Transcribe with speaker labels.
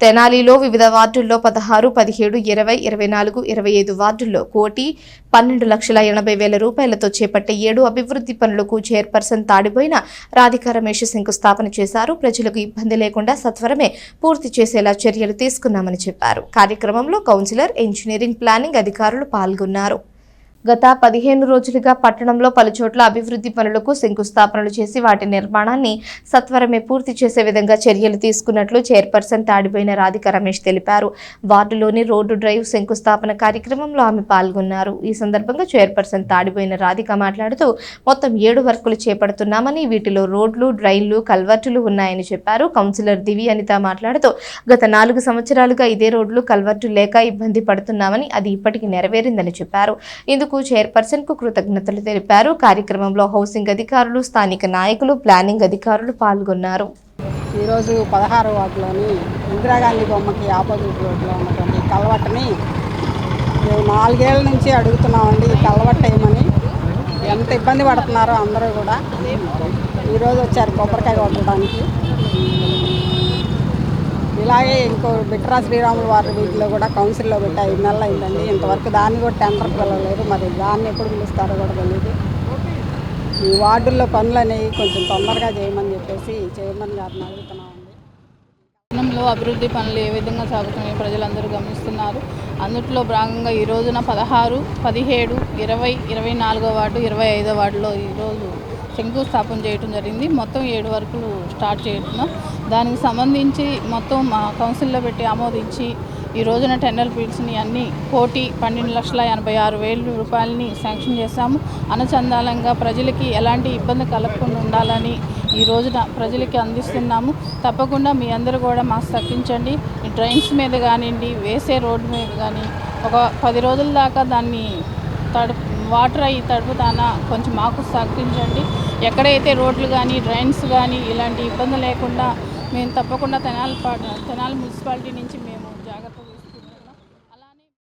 Speaker 1: తెనాలిలో వివిధ వార్డుల్లో పదహారు పదిహేడు ఇరవై ఇరవై నాలుగు ఇరవై ఐదు వార్డుల్లో కోటి పన్నెండు లక్షల ఎనభై వేల రూపాయలతో చేపట్టే ఏడు అభివృద్ధి పనులకు చైర్పర్సన్ తాడిపోయిన రాధికా రమేష్ శంకుస్థాపన చేశారు. ప్రజలకు ఇబ్బంది లేకుండా సత్వరమే పూర్తి చేసేలా చర్యలు తీసుకున్నామని చెప్పారు. కార్యక్రమంలో కౌన్సిలర్ ఇంజనీరింగ్ ప్లానింగ్ అధికారులు పాల్గొన్నారు. గత పదిహేను రోజులుగా పట్టణంలో పలుచోట్ల అభివృద్ధి పనులకు శంకుస్థాపనలు చేసి వాటి నిర్మాణాన్ని సత్వరమే పూర్తి చేసే విధంగా చర్యలు తీసుకున్నట్లు చైర్పర్సన్ తాడిపోయిన రాధిక రమేష్ తెలిపారు. వార్డులోని రోడ్డు డ్రైవ్ శంకుస్థాపన కార్యక్రమంలో ఆమె పాల్గొన్నారు. ఈ సందర్భంగా చైర్పర్సన్ తాడిపోయిన రాధిక మాట్లాడుతూ మొత్తం ఏడు వర్కులు చేపడుతున్నామని వీటిలో రోడ్లు డ్రైన్లు కల్వర్టులు ఉన్నాయని చెప్పారు. కౌన్సిలర్ దివి అనిత మాట్లాడుతూ గత నాలుగు సంవత్సరాలుగా ఇదే రోడ్లు కల్వర్టు లేక ఇబ్బంది పడుతున్నామని అది ఇప్పటికి నెరవేరిందని చెప్పారు. ఇందుకు చైర్పర్సన్కు కృతజ్ఞతలు తెలిపారు. కార్యక్రమంలో హౌసింగ్ అధికారులు స్థానిక నాయకులు ప్లానింగ్ అధికారులు పాల్గొన్నారు.
Speaker 2: ఈరోజు పదహారు వార్డులోని ఇందిరాగాంధీ బొమ్మకి ఆపోజిట్ రోడ్లో ఉన్నటువంటి కలవట్టని మేము నాలుగేళ్ళ నుంచి అడుగుతున్నామండి ఈ కలవట్ట ఏమని. ఎంత ఇబ్బంది పడుతున్నారో అందరూ కూడా. ఈరోజు వచ్చారు కొబ్బరికాయ కొట్టడానికి. ఇలాగే ఇంకో బిట్రా శ్రీరాములు వారి వీటిలో కూడా కౌన్సిల్లో పెట్టి ఐదు నెలలు అయిందండి. ఇంతవరకు దాన్ని కూడా టెండర్ పిలవలేదు. మరి దాన్ని ఎప్పుడు పిలుస్తారో కూడా తెలియదు ఈ వార్డుల్లో పనులు అనేవి కొంచెం తొందరగా చేయమని చెప్పేసి చైర్మన్ గారిని అడుగుతున్నామండి.
Speaker 3: పట్టణంలో అభివృద్ధి పనులు ఏ విధంగా సాగుతున్నాయో ప్రజలందరూ గమనిస్తున్నారు. అందుట్లో భాగంగా ఈ రోజున పదహారు పదిహేడు ఇరవై ఇరవై నాలుగో వార్డు ఇరవై ఐదో వార్డులో ఈరోజు శంకుస్థాపన చేయడం జరిగింది. మొత్తం ఏడు వరకులు స్టార్ట్ చేస్తున్నాం దానికి సంబంధించి మొత్తం మా కౌన్సిల్లో పెట్టి ఆమోదించి ఈ రోజున టెండర్ ఫీల్డ్స్ని అన్ని కోటి పన్నెండు లక్షల ఎనభై ఆరు వేల రూపాయలని శాంక్షన్ చేశాము. అనుసంధానంగా ప్రజలకి ఎలాంటి ఇబ్బంది కలగకుండా ఉండాలని ఈ రోజున ప్రజలకి అందిస్తున్నాము. తప్పకుండా మీ అందరూ కూడా మాకు సక్కించండి ఈ డ్రైన్స్ మీద కానివ్వండి వేసే రోడ్డు మీద కానీ ఒక పది రోజుల దాకా దాన్ని తడుపు వాటర్ అయ్యి తడుపుతాన కొంచెం మాకు సహకరించండి. ఎక్కడైతే రోడ్లు కానీ డ్రైన్స్ కానీ ఇలాంటి ఇబ్బంది లేకుండా మేము తప్పకుండా తెనాలి పా- తెనాలి మున్సిపాలిటీ నుంచి మేము